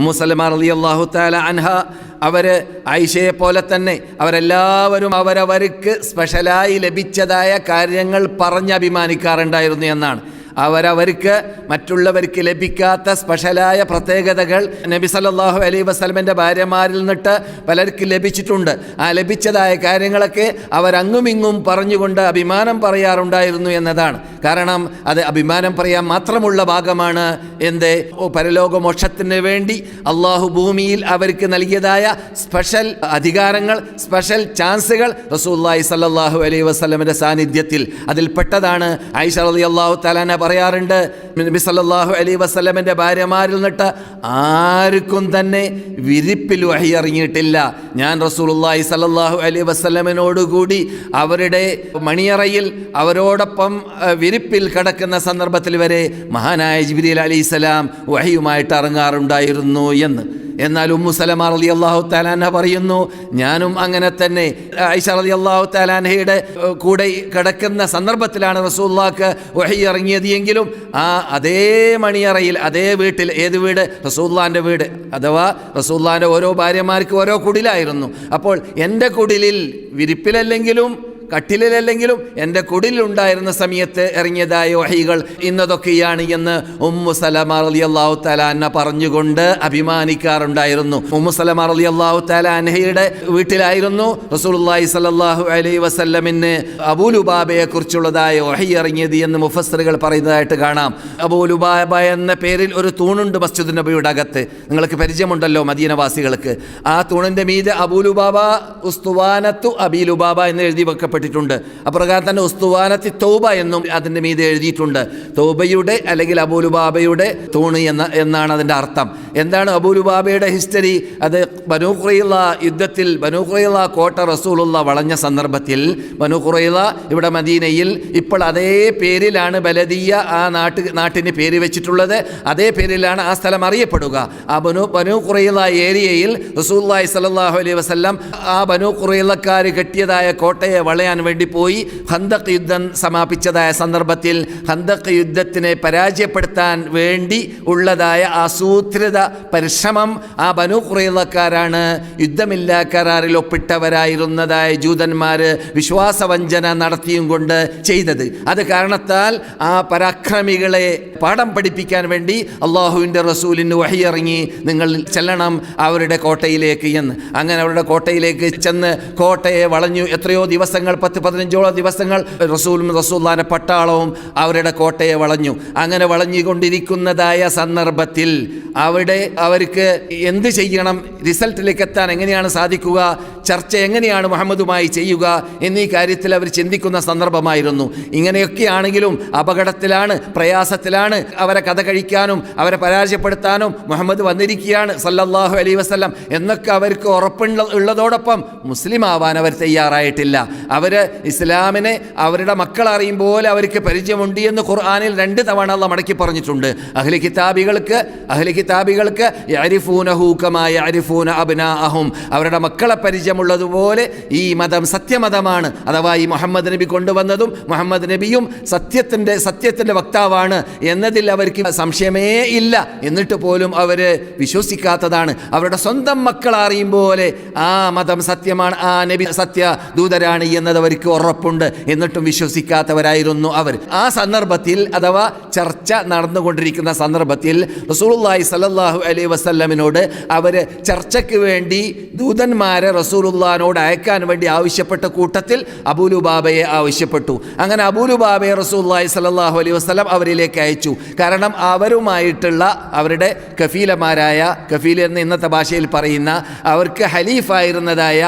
ഉമ്മുസലമാർ അലി അള്ളാഹു താല അൻഹ അവർ ഐഷയെ പോലെ തന്നെ അവരെല്ലാവരും അവരവർക്ക് സ്പെഷ്യലായി ലഭിച്ചതായ കാര്യങ്ങൾ പറഞ്ഞ് അഭിമാനിക്കാറുണ്ടായിരുന്നു എന്നാണ്. അവരവർക്ക് മറ്റുള്ളവർക്ക് ലഭിക്കാത്ത സ്പെഷ്യലായ പ്രത്യേകതകൾ നബി സല്ലല്ലാഹു അലൈ വസ്ലമിന്റെ ഭാര്യമാരിൽ നിന്നിട്ട് പലർക്ക് ലഭിച്ചിട്ടുണ്ട്. ആ ലഭിച്ചതായ കാര്യങ്ങളൊക്കെ അവരങ്ങുമിങ്ങും പറഞ്ഞുകൊണ്ട് അഭിമാനം പറയാറുണ്ടായിരുന്നു എന്നതാണ്. കാരണം അത് അഭിമാനം പറയാൻ മാത്രമുള്ള ഭാഗമാണ് എന്ത്? പരലോകമോക്ഷത്തിന് വേണ്ടി അള്ളാഹു ഭൂമിയിൽ അവർക്ക് നൽകിയതായ സ്പെഷ്യൽ അധികാരങ്ങൾ സ്പെഷ്യൽ ചാൻസുകൾ റസൂല്ലായി സല്ലാഹു അലൈ വസ്ലമിന്റെ സാന്നിധ്യത്തിൽ അതിൽപ്പെട്ടതാണ്. ഐഷ അലി അള്ളാഹു തലാന പറയാറുണ്ട് നബി സല്ലല്ലാഹു അലൈഹി വസ്ലമിന്റെ ഭാര്യമാരിൽ നിന്നിട്ട് ആർക്കും തന്നെ വിരിപ്പിൽ വഹി ഇറങ്ങിയിട്ടില്ല ഞാൻ റസൂലുള്ളാഹി സല്ലല്ലാഹു അലൈഹി വസ്ലമിനോടുകൂടി അവരുടെ മണിയറയിൽ അവരോടൊപ്പം വിരിപ്പിൽ കിടക്കുന്ന സന്ദർഭത്തിൽ വരെ മഹാനായ ജിബ്രീൽ അലൈഹിസ്സലാം വഹിയുമായിട്ട് ഇറങ്ങാറുണ്ടായിരുന്നു എന്ന്. എന്നാൽ ഉമ്മു സലമ അലി അള്ളാഹു താലാന പറയുന്നു ഞാനും അങ്ങനെ തന്നെ. ഐഷ അലി അള്ളാഹു താലാനയുടെ കൂടെ കിടക്കുന്ന സന്ദർഭത്തിലാണ് റസൂല്ലാക്ക് വഹി ഇറങ്ങിയത് എങ്കിലും ആ അതേ മണിയറയിൽ അതേ വീട്ടിൽ ഏത് വീട്? റസൂല്ലാന്റെ വീട്. അഥവാ റസൂല്ലാന്റെ ഓരോ ഭാര്യമാർക്ക് ഓരോ കുടിലായിരുന്നു. അപ്പോൾ എന്റെ കുടിലിൽ വിരിപ്പിലല്ലെങ്കിലും കട്ടിലിലല്ലെങ്കിലും എന്റെ കുടിലുണ്ടായിരുന്ന സമയത്ത് ഇറങ്ങിയതായ വഹികൾ ഇന്നതൊക്കെയാണ് എന്ന് ഉമ്മു സലമ അലി അള്ളാഹു തലാന്ന പറഞ്ഞുകൊണ്ട് അഭിമാനിക്കാറുണ്ടായിരുന്നു. ഉമ്മു സലമ അലി അള്ളാഹു തലാൻഹയുടെ വീട്ടിലായിരുന്നു റസൂലുള്ളാഹി സ്വല്ലല്ലാഹു അലൈ വസല്ലമിന് അബൂലുബാബയെ കുറിച്ചുള്ളതായ വഹി ഇറങ്ങിയത് എന്ന് മുഫസ്സറുകൾ പറയുന്നതായിട്ട് കാണാം. അബൂലുബാബ എന്ന പേരിൽ ഒരു തൂണുണ്ട് മസ്ജിദ് നബിയുടെ അകത്ത്. നിങ്ങൾക്ക് പരിചയമുണ്ടല്ലോ മദീനവാസികൾക്ക്. ആ തൂണിന്റെ മീതെ അബൂലുബാബ ഉസ്തുവാനത്തു അബീലുബാബ എന്ന് എഴുതി വെക്കപ്പെട്ടിട്ടുണ്ട് അപ്രകാരം തന്നെ ഉസ്തുവാനത്തി തൗബ എന്നും അതിന്റെ മീതെ എഴുതിയിട്ടുണ്ട്. തൗബയുടെ അല്ലെങ്കിൽ അബൂലുബാബയുടെ തൂണ് എന്ന എന്നാണ് അതിന്റെ അർത്ഥം. എന്താണ് അബൂലുബാബയുടെ ഹിസ്റ്ററി? അത് ബനുഖുറയില്ല യുദ്ധത്തിൽ ബനുഖുറയില്ല കോട്ട റസൂലുള്ള വളഞ്ഞ സന്ദർഭത്തിൽ ബനുഖുറയില്ല ഇവിടെ മദീനയിൽ ഇപ്പോൾ അതേ പേരിലാണ് ബലദിയ ആ നാട്ട് നാട്ടിന് പേര് വെച്ചിട്ടുള്ളത്. അതേ പേരിലാണ് ആ സ്ഥലം അറിയപ്പെടുക. ആ ബനു ബനു ഖുറൈള ഏരിയയിൽ റസൂല്ലായി സലാഹു അലൈഹി വസല്ലം ആ ബനു ഖുറൈളക്കാർ കെട്ടിയതായ കോട്ടയെ വളയാൻ വേണ്ടി പോയി. ഹന്തക് യുദ്ധം സമാപിച്ചതായ സന്ദർഭത്തിൽ ഹന്തക് യുദ്ധത്തിനെ പരാജയപ്പെടുത്താൻ വേണ്ടി ഉള്ളതായ ആസൂത്രിത പരിശ്രമം ആ ബനു ഖുറൈളക്കാരാണ് യുദ്ധമില്ലാ കരാറിൽ ഒപ്പിട്ടവരായിരുന്നതായ ജൂതന്മാർ വിശ്വാസവഞ്ചന നടത്തിയും കൊണ്ട് ചെയ്തത്. അത് കാരണത്താൽ ആ പരാക്രമികളെ പാഠം പഠിപ്പിക്കാൻ വേണ്ടി അള്ളാഹുവിന്റെ റസൂലിന് വഹിയിറങ്ങി നിങ്ങൾ ചെല്ലണം അവരുടെ കോട്ടയിലേക്ക് എന്ന്. അങ്ങനെ അവരുടെ കോട്ടയിലേക്ക് ചെന്ന് കോട്ടയെ വളഞ്ഞു. എത്രയോ ദിവസങ്ങൾ പത്ത് പതിനഞ്ചോളം ദിവസങ്ങൾ റസൂലും റസൂല്ലാന്റെ പട്ടാളവും അവരുടെ കോട്ടയെ വളഞ്ഞു. അങ്ങനെ വളഞ്ഞുകൊണ്ടിരിക്കുന്നതായ സന്ദർഭത്തിൽ അവിടെ അവർക്ക് എന്ത് ചെയ്യണം? റിസൾട്ടിലേക്ക് എത്താൻ എങ്ങനെയാണ് സാധിക്കുക? ചർച്ച എങ്ങനെയാണ് മുഹമ്മദുമായി ചെയ്യുക? എന്നീ കാര്യത്തിൽ അവർ ചിന്തിക്കുന്ന സന്ദർഭമായിരുന്നു. ഇങ്ങനെയൊക്കെയാണെങ്കിലും അപകടത്തിലാണ് പ്രയാസത്തിലാണ് അവരെ കഥ കഴിക്കാനും അവരെ പരാജയപ്പെടുത്താനും മുഹമ്മദ് വന്നിരിക്കുകയാണ് സല്ലല്ലാഹു അലൈ വസ്ലം എന്നൊക്കെ അവർക്ക് ഉറപ്പുള്ള ഉള്ളതോടൊപ്പം മുസ്ലിം ആവാൻ അവർ തയ്യാറായിട്ടില്ല. അവർ ഇസ്ലാമിനെ അവരുടെ മക്കൾ അറിയും പോലെ അവർക്ക് പരിചയമുണ്ട് എന്ന് ഖുർആാനിൽ രണ്ട് തവണ അള്ള മടക്കി പറഞ്ഞിട്ടുണ്ട്. അഹ്ലി കിതാബികൾക്ക് അഹ്ലി കിതാബികൾക്ക് യരിഫൂനഹൂക്കമായ അരിഫൂന അബ്നാഅഹും. അവരുടെ മക്കളെ പരിചയമുള്ളതുപോലെ ഈ മതം സത്യമതമാണ്. അഥവാ ഈ മുഹമ്മദ് നബി കൊണ്ടുവന്നതും മുഹമ്മദ് നബിയും സത്യത്തിന്റെ സത്യത്തിന്റെ വക്താവാണ് എന്നതിൽ അവർക്ക് സംശയമേ ഇല്ല. എന്നിട്ട് പോലും അവർ വിശ്വസിക്കാത്തതാണ്. അവരുടെ സ്വന്തം മക്കൾ അറിയും പോലെ ആ മതം സത്യമാണ് ആ നബി സത്യ ദൂതരാണ് എന്നത് അവർക്ക് ഉറപ്പുണ്ട് എന്നിട്ടും വിശ്വസിക്കാത്തവരായിരുന്നു അവർ. ആ സന്ദർഭത്തിൽ അഥവാ ചർച്ച നടന്നുകൊണ്ടിരിക്കുന്ന സന്ദർഭത്തിൽ റസൂലുള്ളാഹി സ്വല്ലല്ലാഹു അലൈഹി വസല്ലമിനോട് അവർ ചർച്ചയ്ക്ക് വേണ്ടി ദൂതന്മാരെ റസൂലുള്ളാഹിനോട് അയക്കാൻ വേണ്ടി ആവശ്യപ്പെട്ട കൂട്ടത്തിൽ അബൂലുബാബയെ ആവശ്യപ്പെട്ടു. അങ്ങനെ അബൂലുബാബയെ റസൂലുള്ളാഹി സ്വല്ലല്ലാഹു അലൈഹി വസല്ലം അവരിലേക്ക് അയച്ചു. കാരണം അവരുമായിട്ടുള്ള അവരുടെ കഫീലമാരായ കഫീൽ എന്ന് ഇന്നത്തെ ഭാഷയിൽ പറയുന്ന അവർക്ക് ഹലീഫായിരുന്നതായ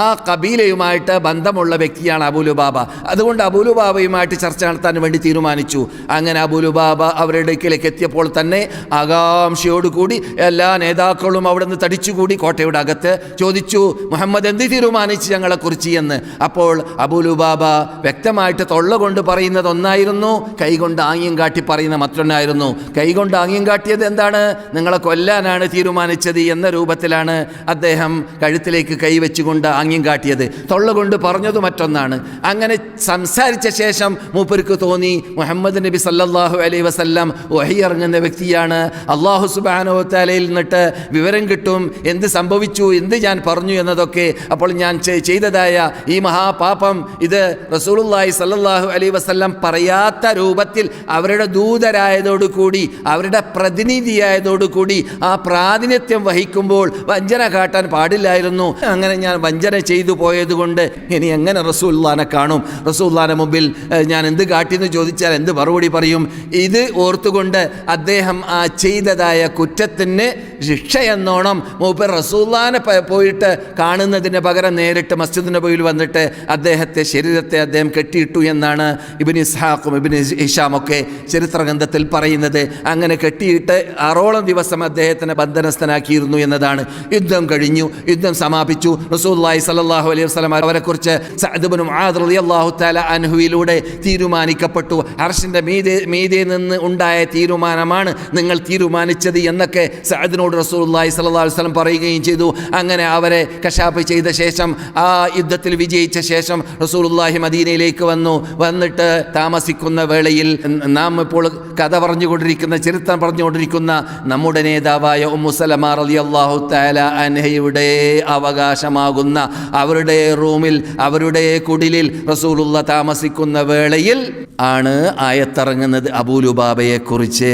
ആ കബീലയുമായിട്ട് ബന്ധമുള്ള വ്യക്തിയാണ് അബൂലുബാബ. അതുകൊണ്ട് അബൂലുബാബയുമായിട്ട് ചർച്ച നടത്താൻ വേണ്ടി തീരുമാനിച്ചു. അങ്ങനെ അബൂലുബാബ അവരുടെ ഇടയ്ക്കിലേക്ക് എത്തിയപ്പോൾ തന്നെ ആകാംക്ഷയോടുകൂടി എല്ലാ നേതാക്കളും അവിടെ നിന്ന് തടിച്ചുകൂടി കോട്ടയുടെ അകത്ത് ചോദിച്ചു മുഹമ്മദ് എന്ത് തീരുമാനിച്ചു ഞങ്ങളെക്കുറിച്ച് എന്ന്? അപ്പോൾ അബുലുബാബ വ്യക്തമായിട്ട് തൊള്ള കൊണ്ട് പറയുന്നത് ഒന്നായിരുന്നു കൈകൊണ്ട് ആംഗ്യം കാട്ടി പറയുന്ന മറ്റൊന്നായിരുന്നു. കൈകൊണ്ട് ആംഗ്യം കാട്ടിയത് എന്താണ്? നിങ്ങളെ കൊല്ലാനാണ് തീരുമാനിച്ചത് എന്ന രൂപത്തിലാണ് അദ്ദേഹം കഴുത്തിലേക്ക് കൈവച്ചുകൊണ്ട് ആംഗ്യം കാട്ടിയത്. തൊള്ള കൊണ്ട് പറഞ്ഞത് മറ്റൊന്നാണ്. അങ്ങനെ സംസാരിച്ച ശേഷം മൂപ്പർക്ക് തോന്നി മുഹമ്മദ് നബി സല്ലാഹു അലൈ വസല്ലം ഒഹി ഇറങ്ങുന്ന വ്യക്തിയാണ്. അള്ളാഹു സുബാനോ തലയിൽ നിന്നിട്ട് വിവരം കിട്ടും എന്ത് സംഭവിച്ചു എന്ത് ഞാൻ പറഞ്ഞു എന്നതൊക്കെ അപ്പോൾ ഞാൻ ചെയ്തതായ ഈ മഹാപാപം ഇത് റസൂലുള്ളാഹി സല്ലാഹു അലൈ വസ്ല്ലാം പറയാത്ത രൂപത്തിൽ അവരുടെ ദൂതരായതോടുകൂടി അവരുടെ പ്രതിനിധിയായതോടുകൂടി ആ പ്രാതിനിധ്യം വഹിക്കുമ്പോൾ വഞ്ചന കാട്ടാൻ പാടില്ലായിരുന്നു. അങ്ങനെ ഞാൻ വഞ്ചന ചെയ്തു പോയതുകൊണ്ട് ഇനി എങ്ങനെ റസൂല്ലാനെ കാണും. റസൂല്ലാനെ മുമ്പിൽ ഞാൻ എന്ത് കാട്ടിയെന്ന് ചോദിച്ചാൽ എന്ത് മറുപടി പറയും? ഇത് ഓർത്തുകൊണ്ട് അദ്ദേഹം ആ ചെയ്തതായ കുറ്റത്തിന് ശിക്ഷ എന്നോണം മൂപ്പർ റസൂല്ലാനെ പോയിട്ട് കാണുന്നതിന് പകരം നേരിട്ട് മസ്ജിദ് നബിയിൽ വന്നിട്ട് അദ്ദേഹത്തെ ശരീരത്തെ അദ്ദേഹം കെട്ടിയിട്ടു എന്നാണ് ഇബിൻ ഇസ്ഹാഖും ഇബിൻ ഇഷാമൊക്കെ ചരിത്രഗ്രന്ഥത്തിൽ പറയുന്നത്. അങ്ങനെ കെട്ടിയിട്ട് ആറോളം ദിവസം അദ്ദേഹത്തിനെ ബന്ധനസ്ഥനാക്കിയിരുന്നു എന്നതാണ്. യുദ്ധം കഴിഞ്ഞു യുദ്ധം സമാപിച്ചു. റസൂല്ലായി സല്ലല്ലാഹു അലൈഹി വസല്ലം അവരെക്കുറിച്ച് സഅദ്ബിൻ മുആദ് റളിയല്ലാഹു തആല അൻഹുവിലൂടെ തീരുമാനിക്കപ്പെട്ടു. അർഷിന്റെ മീതെ മീതെ നിന്ന് ഉണ്ടായ തീരുമാനമാണ് നിങ്ങൾ തീരുമാനിച്ചത് എന്നൊക്കെ സഅദിനോട് സ്വല്ലല്ലാഹു അലൈഹി വസല്ലം പറയുകയും ചെയ്തു. അങ്ങനെ അവരെ കശാപ്പ് ചെയ്ത ശേഷം ആ യുദ്ധത്തിൽ വിജയിച്ച ശേഷം റസൂലുള്ളാഹി മദീനയിലേക്ക് വന്നു. വന്നിട്ട് താമസിക്കുന്ന വേളയിൽ നാം ഇപ്പോൾ കഥ പറഞ്ഞുകൊണ്ടിരിക്കുന്ന ചരിത്രം പറഞ്ഞുകൊണ്ടിരിക്കുന്ന നമ്മുടെ നേതാവായ ഉമ്മുസലമ റളിയല്ലാഹു തആല അൻഹയുടെ അവകാശമാകുന്ന അവരുടെ റൂമിൽ അവരുടെ കുടിലിൽ റസൂലുള്ള താമസിക്കുന്ന വേളയിൽ ആണ് ആയത്തിറങ്ങുന്നത് അബൂലുബാബയെക്കുറിച്ച്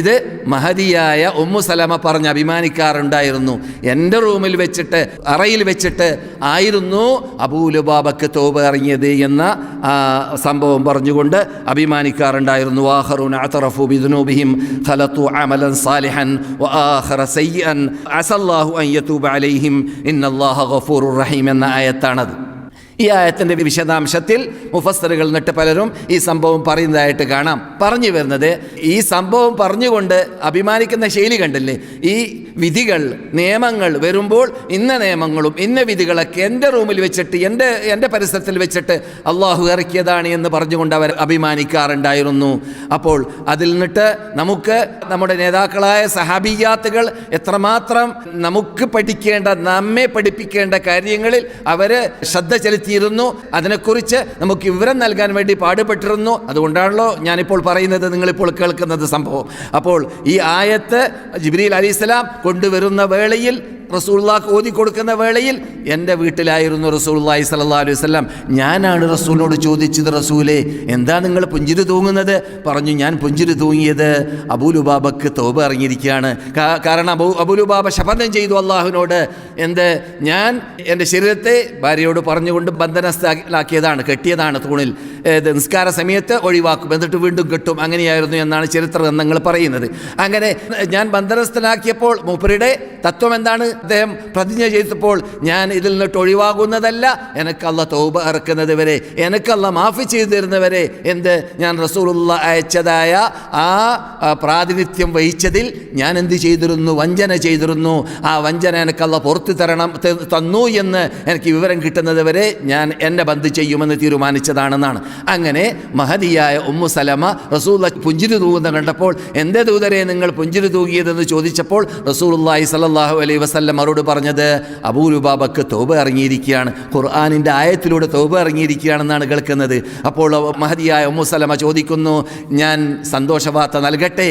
ഇത് മഹതിയായ ഉമ്മു സലമ പറഞ്ഞ് അഭിമാനിക്കാറുണ്ടായിരുന്നു. എന്റെ റൂമിൽ വെച്ചിട്ട് അറയിൽ വെച്ചിട്ട് ആയിരുന്നു അബൂലുബാബക്ക് തോപ് ഇറങ്ങിയത് എന്ന സംഭവം പറഞ്ഞുകൊണ്ട് അഭിമാനിക്കാറുണ്ടായിരുന്നു. അമലൻ സാലിഹൻ അൻ യതൂബ അലൈഹിം റഹീം എന്ന ആയത്താണത്. ഈ ആയത്തിന്റെ വിശദാംശത്തിൽ മുഫസ്തറുകൾ നിട്ട് പലരും ഈ സംഭവം പറയുന്നതായിട്ട് കാണാം. പറഞ്ഞു വരുന്നത് ഈ സംഭവം പറഞ്ഞുകൊണ്ട് അഭിമാനിക്കുന്ന ശൈലി കണ്ടില്ലേ? ഈ വിധികൾ നിയമങ്ങൾ വരുമ്പോൾ ഇന്ന നിയമങ്ങളും ഇന്ന വിധികളൊക്കെ എന്റെ റൂമിൽ വെച്ചിട്ട് എന്റെ എന്റെ പരിസരത്തിൽ വെച്ചിട്ട് അള്ളാഹു ഇറക്കിയതാണ് എന്ന് പറഞ്ഞുകൊണ്ട് അവർ അഭിമാനിക്കാറുണ്ടായിരുന്നു. അപ്പോൾ അതിൽ നിന്നിട്ട് നമുക്ക് നമ്മുടെ നേതാക്കളായ സഹാബിയാത്തുകൾ എത്രമാത്രം നമുക്ക് പഠിക്കേണ്ട നമ്മെ പഠിപ്പിക്കേണ്ട കാര്യങ്ങളിൽ അവർ ശ്രദ്ധ ചെലുത്തിയിരുന്നു അതിനെക്കുറിച്ച് നമുക്ക് വിവരം നൽകാൻ വേണ്ടി പാടുപെട്ടിരുന്നു. അതുകൊണ്ടാണല്ലോ ഞാനിപ്പോൾ പറയുന്നത് നിങ്ങളിപ്പോൾ കേൾക്കുന്നത് സംഭവം. അപ്പോൾ ഈ ആയത്ത് ജിബ്രീൽ അലിസ്ലാം കൊണ്ടുവരുന്ന വേളയിൽ റസൂള്ളാക്ക് ഓതി കൊടുക്കുന്ന വേളയിൽ എന്റെ വീട്ടിലായിരുന്നു റസൂള്ളി സല്ലാ അലൈഹി വസല്ലം. ഞാനാണ് റസൂലിനോട് ചോദിച്ചത് റസൂലെ എന്താ നിങ്ങൾ പുഞ്ചിരി തൂങ്ങുന്നത്? പറഞ്ഞു ഞാൻ പുഞ്ചിരി തൂങ്ങിയത് അബൂലുബാബക്ക് തോപ ഇറങ്ങിയിരിക്കുകയാണ്. കാരണം അബൂ അബൂലുബാബ ശപഥം ചെയ്തു അള്ളാഹുവിനോട്. എന്ത്? ഞാൻ എന്റെ ശരീരത്തെ ഭാര്യയോട് പറഞ്ഞുകൊണ്ട് ബന്ധനസ്ഥാക്കിയതാണ് കെട്ടിയതാണ് തൂണിൽ. നിസ്കാര സമയത്ത് ഒഴിവാക്കും. എന്നിട്ട് വീണ്ടും കെട്ടും. അങ്ങനെയായിരുന്നു എന്നാണ് ചരിത്ര ഗ്രന്ഥങ്ങൾ പറയുന്നത്. അങ്ങനെ ഞാൻ ബന്ധനസ്ഥനാക്കിയപ്പോൾ മൂപ്പരുടെ തത്വം എന്താണ്? അദ്ദേഹം പ്രതിജ്ഞ ചെയ്തപ്പോൾ ഞാൻ ഇതിൽ നിന്നിട്ട് ഒഴിവാകുന്നതല്ല. എനക്കല്ല തൗബ ഇറക്കുന്നത് വരെ എനക്കല്ല മാഫി ചെയ്തു തരുന്നവരെ എന്ത് ഞാൻ റസൂലുള്ള അയച്ചതായ ആ, പ്രാതിനിധ്യം വഹിച്ചതിൽ ഞാൻ എന്ത് ചെയ്തിരുന്നു? വഞ്ചന ചെയ്തിരുന്നു. ആ വഞ്ചന എനിക്കല്ല പുറത്തു തരണം തന്നു എന്ന് എനിക്ക് വിവരം കിട്ടുന്നത് വരെ ഞാൻ എന്നെ ബന്ധ് ചെയ്യുമെന്ന് തീരുമാനിച്ചതാണെന്നാണ്. അങ്ങനെ മഹതിയായ ഉമ്മു സലമ റസൂള്ള പുഞ്ചിരി തൂകുന്ന കണ്ടപ്പോൾ എന്തേ ദൂതരെ നിങ്ങൾ പുഞ്ചിരി തൂകിയതെന്ന് ചോദിച്ചപ്പോൾ റസൂലുള്ളാഹി സലാഹു അലൈഹി വസല്ലം അവരോട് പറഞ്ഞത് അബൂലുബാബക്ക് തോബ ഇറങ്ങിയിരിക്കുകയാണ് ഖുർആാനിന്റെ ആയത്തിലൂടെ തോബ ഇറങ്ങിയിരിക്കുകയാണെന്നാണ് കേൾക്കുന്നത്. അപ്പോൾ മഹതിയായ ഉമ്മു സലമ ചോദിക്കുന്നു ഞാൻ സന്തോഷവാർത്ത നൽകട്ടെ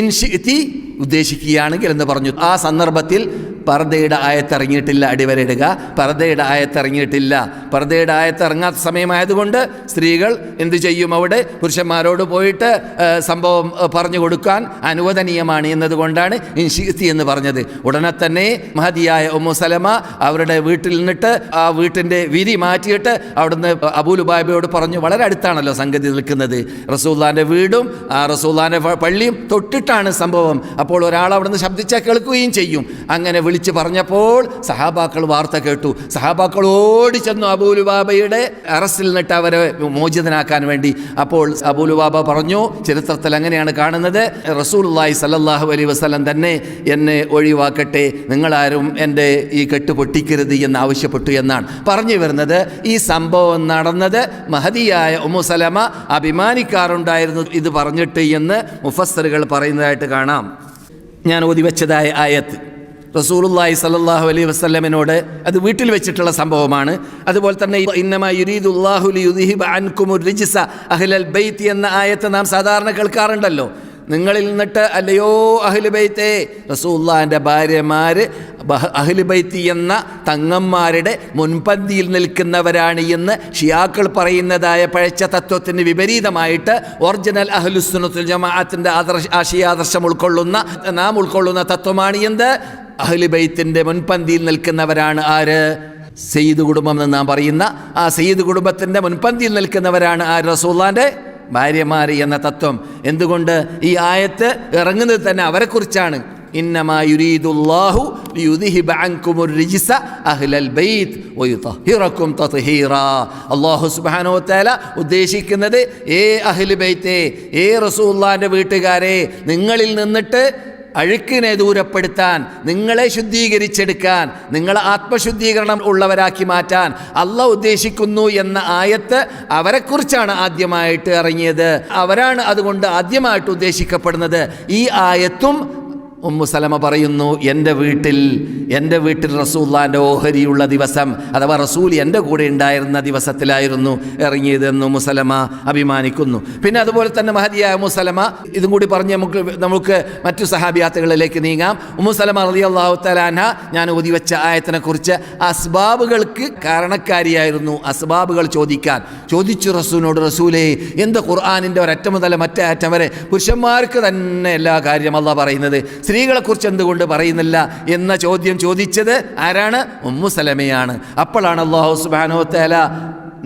ഇൻഷിത്തി ഉദ്ദേശിക്കുകയാണെങ്കിൽ എന്ന് പറഞ്ഞു. ആ സന്ദർഭത്തിൽ പർദയുടെ ആയത്തിറങ്ങിയിട്ടില്ല അടിവരയിടുക. പർദയുടെ ആയത്തിറങ്ങിയിട്ടില്ല. പർദയുടെ ആയത്തിറങ്ങാത്ത സമയമായതുകൊണ്ട് സ്ത്രീകൾ എന്തു ചെയ്യും അവിടെ? പുരുഷന്മാരോട് പോയിട്ട് സംഭവം പറഞ്ഞു കൊടുക്കാൻ അനുവദനീയമാണ് എന്നതുകൊണ്ടാണ് ഇൻഷിത്തി എന്ന് പറഞ്ഞത്. ഉടനെ തന്നെ മഹതിയായ ഉമ്മു സലമ അവരുടെ വീട്ടിൽ നിന്നിട്ട് ആ വീട്ടിന്റെ വിരി മാറ്റിയിട്ട് അവിടുന്ന് അബൂലുബാബയോട് പറഞ്ഞു വളരെ അടുത്താണല്ലോ സംഗതി നിൽക്കുന്നത്. റസൂല്ലാന്റെ വീടും ആ റസൂല്ലാന്റെ പള്ളിയും തൊട്ടിട്ടാണ് സംഭവം. അപ്പോൾ ഒരാൾ അവിടുന്ന് ശബ്ദിച്ചാൽ കേൾക്കുകയും ചെയ്യും. അങ്ങനെ വിളിച്ച് പറഞ്ഞപ്പോൾ സഹാബാക്കൾ വാർത്ത കേട്ടു. സഹാബാക്കൾ ഓടി ചെന്നു അബൂലുബാബയുടെ അറസ്റ്റിൽ നിന്നിട്ട് അവരെ മോചിതനാക്കാൻ വേണ്ടി. അപ്പോൾ അബൂലുബാബ പറഞ്ഞു ചരിത്രത്തിൽ അങ്ങനെയാണ് കാണുന്നത്. റസൂലുള്ളാഹി സല്ലല്ലാഹു അലൈ വസ്ലം തന്നെ എന്നെ ഒഴിവാക്കട്ടെ. നിങ്ങളാരും എന്റെ ഈ കെട്ട് പൊട്ടിക്കരുത് എന്ന് ആവശ്യപ്പെട്ടു എന്നാണ്. പറഞ്ഞു വരുന്നത് ഈ സംഭവം നടന്നത് മഹതിയായ ഉമ്മുസലമ അഭിമാനിക്കാറുണ്ടായിരുന്നു ഇത് പറഞ്ഞിട്ട് എന്ന് മുഫസ്സറുകൾ പറയുന്നതായിട്ട് കാണാം. ഞാൻ ഓതി വെച്ചതായ ആയത്ത്. റസൂലുള്ളാഹി സല്ലല്ലാഹു അലൈഹി വസ്ലമിനോട് അത് വീട്ടിൽ വെച്ചിട്ടുള്ള സംഭവമാണ്. അതുപോലെ തന്നെ ഇന്നമ യുരീദുല്ലാഹു ലിയുദ്ഹിബ അൻകുമുർ റിജ്സ അഹ്ലൽ ബൈത്ത് എന്ന ആയത്ത് നാം സാധാരണ കേൾക്കാറുണ്ടല്ലോ. നിങ്ങളിൽ നിന്നിട്ട് അല്ലയോ അഹ്ലുബൈത്തെ റസൂല്ലാന്റെ ഭാര്യമാർ അഹ്ലുബൈത്തി എന്ന തങ്ങന്മാരുടെ മുൻപന്തിയിൽ നിൽക്കുന്നവരാണ് എന്ന് ഷിയാക്കൾ പറയുന്നതായ പഴച്ച തത്വത്തിന് വിപരീതമായിട്ട് ഒറിജിനൽ അഹ്ലുസുനത്തുൽ ജമാഅത്തിന്റെ ആദർശ ആശയാദർശം ഉൾക്കൊള്ളുന്ന നാം ഉൾക്കൊള്ളുന്ന തത്വമാണ് എന്ത്? അഹ്ലുബൈത്തിന്റെ മുൻപന്തിയിൽ നിൽക്കുന്നവരാണ് ആര്? സെയ്ദ് കുടുംബം എന്ന് നാം പറയുന്ന ആ സെയ്ദ് കുടുംബത്തിന്റെ മുൻപന്തിയിൽ നിൽക്കുന്നവരാണ് ആ റസൂല്ലാന്റെ ഭാര്യമാര് എന്ന തത്വം. എന്തുകൊണ്ട് ഈ ആയത്ത് ഇറങ്ങുന്നത് തന്നെ അവരെക്കുറിച്ചാണ്. ഇന്നമാ യുരീദുല്ലാഹു ലിയുദ്ഹിബ അൻകുമുർ റിജ്സ അഹ്ലൽ ബൈത്ത് വയുതഹിറക്കും തത്ഹീറാ. അല്ലാഹു സുബ്ഹാനഹു വതആല ഉദ്ദേശിക്കുന്നത് ഏ അഹ്ലു ബൈത്തെ ഏ റസൂലുള്ളാഹിന്റെ വീട്ടുകാരെ നിങ്ങളിൽ നിന്നിട്ട് അഴുക്കിനെ ദൂരപ്പെടുത്താൻ നിങ്ങളെ ശുദ്ധീകരിച്ചെടുക്കാൻ നിങ്ങളെ ആത്മശുദ്ധീകരണം ഉള്ളവരാക്കി മാറ്റാൻ അല്ല ഉദ്ദേശിക്കുന്നു എന്ന ആയത്ത് അവരെക്കുറിച്ചാണ് ആദ്യമായിട്ട് ഇറങ്ങിയത്. അവരാണ് അതുകൊണ്ട് ആദ്യമായിട്ട് ഉദ്ദേശിക്കപ്പെടുന്നത്. ഈ ആയത്തും ഉമ്മു സലമ പറയുന്നു എന്റെ വീട്ടിൽ എന്റെ വീട്ടിൽ റസൂല്ലാന്റെ ഓഹരിയുള്ള ദിവസം അഥവാ റസൂൽ എന്റെ കൂടെ ഉണ്ടായിരുന്ന ദിവസത്തിലായിരുന്നു ഇറങ്ങിയതെന്ന് മുസലമ അഭിമാനിക്കുന്നു. പിന്നെ അതുപോലെ തന്നെ മഹദിയായ മുസലമ ഇതും കൂടി പറഞ്ഞ് നമുക്ക് നമുക്ക് മറ്റു സഹാബിയാത്തുകളിലേക്ക് നീങ്ങാം. ഉമ്മു സലമ റതി അള്ളാഹു തലാൻഹ ഞാൻ ഒതിവെച്ച ആയത്തിനെക്കുറിച്ച് അസ്ബാബുകൾക്ക് കാരണക്കാരിയായിരുന്നു അസ്ബാബുകൾ ചോദിക്കാൻ. ചോദിച്ചു റസൂലിനോട് റസൂലേ എന്ത് ഖുർആാനിന്റെ ഒരറ്റം മുതൽ മറ്റേ അറ്റം വരെ? പുരുഷന്മാർക്ക് തന്നെ എല്ലാ കാര്യം അല്ല പറയുന്നത് സ്ത്രീകളെക്കുറിച്ച് എന്തുകൊണ്ട് പറയുന്നില്ല എന്ന ചോദ്യം ചോദിച്ചത് ആരാണ്? ഉമ്മു സലമയാണ്. അപ്പോഴാണ് അള്ളാഹു സുബാനോ തേല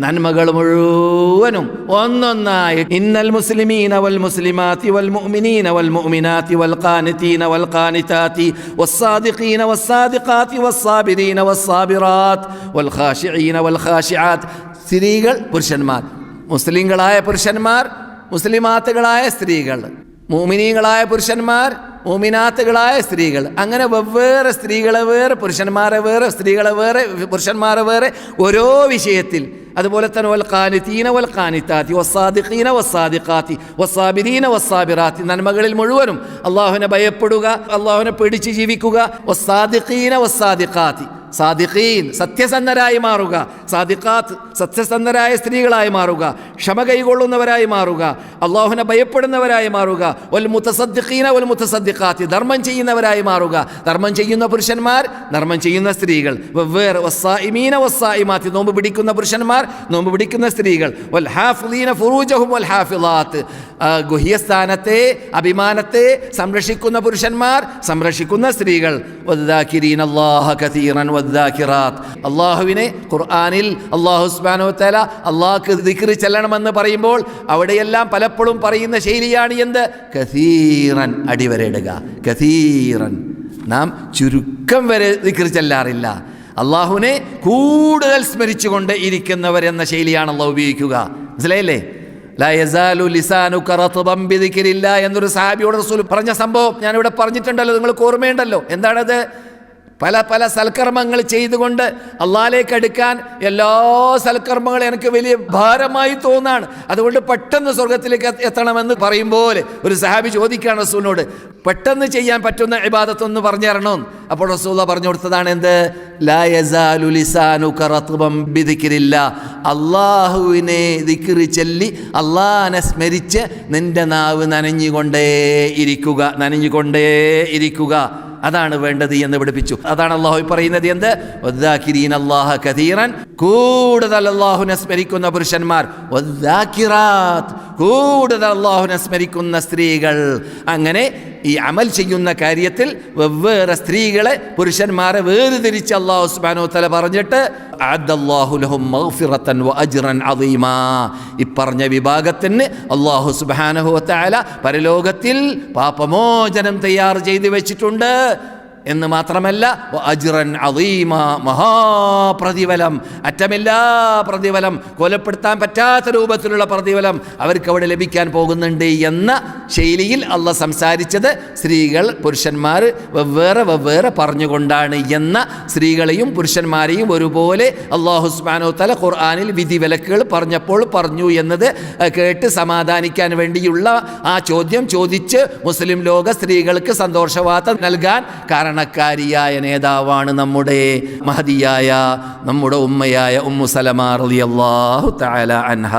നന്മകൾ മുഴുവനും ഒന്നൊന്നായി ഇന്നൽ മുസ്ലിമീന വൽ മുസ്ലിമാത്തി വൽ മുഅ്മിനീന വൽ മുഅ്മിനാത്തി വൽ ഖാനിതീന വൽ ഖാനിതാത്തി വസ്സാദിഖീന വസ്സാദിഖാത്തി വസ്സാബിരീന വസ്സാബിറാത്ത് വൽ ഖാശിഈന വൽ ഖാശിആത്ത് സ്ത്രീകൾ പുരുഷന്മാർ മുസ്ലിങ്ങളായ പുരുഷന്മാർ മുസ്ലിമാത്തുകളായ സ്ത്രീകൾ. മൂമിനീങ്ങളായ പുരുഷന്മാർ മോമിനാത്തുകളായ സ്ത്രീകൾ. അങ്ങനെ വെവ്വേറെ സ്ത്രീകളെ വേറെ പുരുഷന്മാരെ വേറെ സ്ത്രീകളെ വേറെ പുരുഷന്മാരെ വേറെ ഓരോ വിഷയത്തിൽ. അതുപോലെ തന്നെ വൽ ഖാനിതീന വൽ ഖാനിത്താത്തി വസ്സാദിഖീന വസ്സാദിഖാത്തി വസ്സാബിരീന വസ്സാബിറാത്തി നന്മകളിൽ മുഴുവനും അള്ളാഹുവിനെ ഭയപ്പെടുക അള്ളാഹുവിനെ പേടിച്ച് ജീവിക്കുക. വസ്സാദിഖീന വസ്സാദിഖാത്തി സാദിഖീൻ സത്യസന്ധരായി മാറുക. സാദിഖാത്ത് സത്യസന്ധരായ സ്ത്രീകളായി മാറുക. ക്ഷമ കൈകൊള്ളുന്നവരായി മാറുക. അള്ളാഹുവിനെ ഭയപ്പെടുന്നവരായി മാറുക. വൽ മുത്തസദ്ദിഖീന വൽ മുത്തസദ്ദിഖാത്തി ധർമ്മം ചെയ്യുന്നവരായി മാറുക. ധർമ്മം ചെയ്യുന്ന പുരുഷന്മാർ ധർമ്മം ചെയ്യുന്ന സ്ത്രീകൾ. വെവ്വേറെ വസ്സായിമീന വസ്സായിമാത്തി നോമ്പ് പിടിക്കുന്ന പുരുഷന്മാർ നോമ്പ് പിടിക്കുന്ന സ്ത്രീകൾ. വൽ ഹാഫുദീന ഫുറൂജഹും വൽ ഹാഫിലാത്ത് ഗുഹ്യസ്ഥാനത്തെ അഭിമാനത്തെ സംരക്ഷിക്കുന്ന പുരുഷന്മാർ സംരക്ഷിക്കുന്ന സ്ത്രീകൾ. വദ്ദാക്കിരീന അല്ലാഹ കതീറൻ വദ്ദാക്കിറാത്ത് അള്ളാഹുവിനെ ഖുർആാനിൽ അള്ളാഹു സുബ്ഹാനഹു തല അള്ളാഹ്ക്ക് ദിക്റ് ചെല്ലണമെന്ന് പറയുമ്പോൾ അവിടെയെല്ലാം പലപ്പോഴും പറയുന്ന ശൈലിയാണ് എന്ത്? കസീറൻ അടിവരയിടുക. കസീറൻ. നാം ചുരുക്കം വരെ ദിക്റ് ചെല്ലാറില്ല. അള്ളാഹുവിനെ കൂടുതൽ സ്മരിച്ചുകൊണ്ട് ഇരിക്കുന്നവരെന്ന ശൈലിയാണ് അള്ളാഹ് ഉപയോഗിക്കുക. മനസ്സിലായില്ലേ? എന്നൊരു സാബിയോട് റസൂൽ പറഞ്ഞ സംഭവം ഞാനിവിടെ പറഞ്ഞിട്ടുണ്ടല്ലോ നിങ്ങൾക്ക് ഓർമ്മയുണ്ടല്ലോ. എന്താണത്? പല പല സൽക്കർമ്മങ്ങൾ ചെയ്തുകൊണ്ട് അള്ളാലേക്ക് അടുക്കാൻ എല്ലാ സൽക്കർമ്മങ്ങളും എനിക്ക് വലിയ ഭാരമായി തോന്നാണ്. അതുകൊണ്ട് പെട്ടെന്ന് സ്വർഗത്തിലേക്ക് എത്തണമെന്ന് പറയും പോലെ ഒരു സഹാബി ചോദിക്കുകയാണ് റസൂലിനോട് പെട്ടെന്ന് ചെയ്യാൻ പറ്റുന്ന ഇബാദത്തൊന്ന് പറഞ്ഞു തരണം അപ്പോൾ റസൂല പറഞ്ഞു കൊടുത്തതാണ് എന്ത്? അള്ളാഹുവിനെ ദിക്റ് ചൊല്ലി അള്ളാഹനെ സ്മരിച്ച് നിന്റെ നാവ് നനഞ്ഞുകൊണ്ടേ ഇരിക്കുക നനഞ്ഞുകൊണ്ടേ ഇരിക്കുക. അതാണ് വേണ്ടത് എന്ന് പഠിപ്പിച്ചു. അതാണ് അള്ളാഹു പറയുന്നത് എന്ത്? കൂടുതൽ അള്ളാഹുനെ സ്മരിക്കുന്ന പുരുഷന്മാർ. കൂടുതൽ അള്ളാഹുനെ സ്മരിക്കുന്ന സ്ത്രീകൾ. അങ്ങനെ ഈ അമൽ ചെയ്യുന്ന കാര്യത്തിൽ വെവ്വേറെ സ്ത്രീകളെ പുരുഷന്മാരെ വേർതിരിച്ച് അള്ളാഹു സുബാനോ തല പറഞ്ഞിട്ട് ഇപ്പറഞ്ഞ വിഭാഗത്തിന് അള്ളാഹു സുബാനഹു തല പരലോകത്തിൽ പാപമോചനം തയ്യാർ ചെയ്തു വെച്ചിട്ടുണ്ട്. എന്ന് മാത്രമല്ല അജിറൻ അദീമ മഹാപ്രതിഫലം. അറ്റമില്ലാ പ്രതിഫലം കൊലപ്പെടുത്താൻ പറ്റാത്ത രൂപത്തിലുള്ള പ്രതിഫലം അവർക്ക് അവിടെ ലഭിക്കാൻ പോകുന്നുണ്ട് എന്ന ശൈലിയിൽ അള്ള സംസാരിച്ചത് സ്ത്രീകൾ പുരുഷന്മാർ വെവ്വേറെ വെവ്വേറെ പറഞ്ഞുകൊണ്ടാണ് എന്ന സ്ത്രീകളെയും പുരുഷന്മാരെയും ഒരുപോലെ അള്ളാഹു സുബ്ഹാനഹു തല ഖുർആാനിൽ വിധി വിലക്കുകൾ പറഞ്ഞപ്പോൾ പറഞ്ഞു എന്നത് കേട്ട് സമാധാനിക്കാൻ വേണ്ടിയുള്ള ആ ചോദ്യം ചോദിച്ച് മുസ്ലിം ലോക സ്ത്രീകൾക്ക് സന്തോഷവാർത്ത നൽകാൻ കാരണക്കാരിയായ നേതാവാണ് നമ്മുടെ മഹതിയായ നമ്മുടെ ഉമ്മയായ ഉമ്മു സലമാ റളിയല്ലാഹു തആല അൻഹ.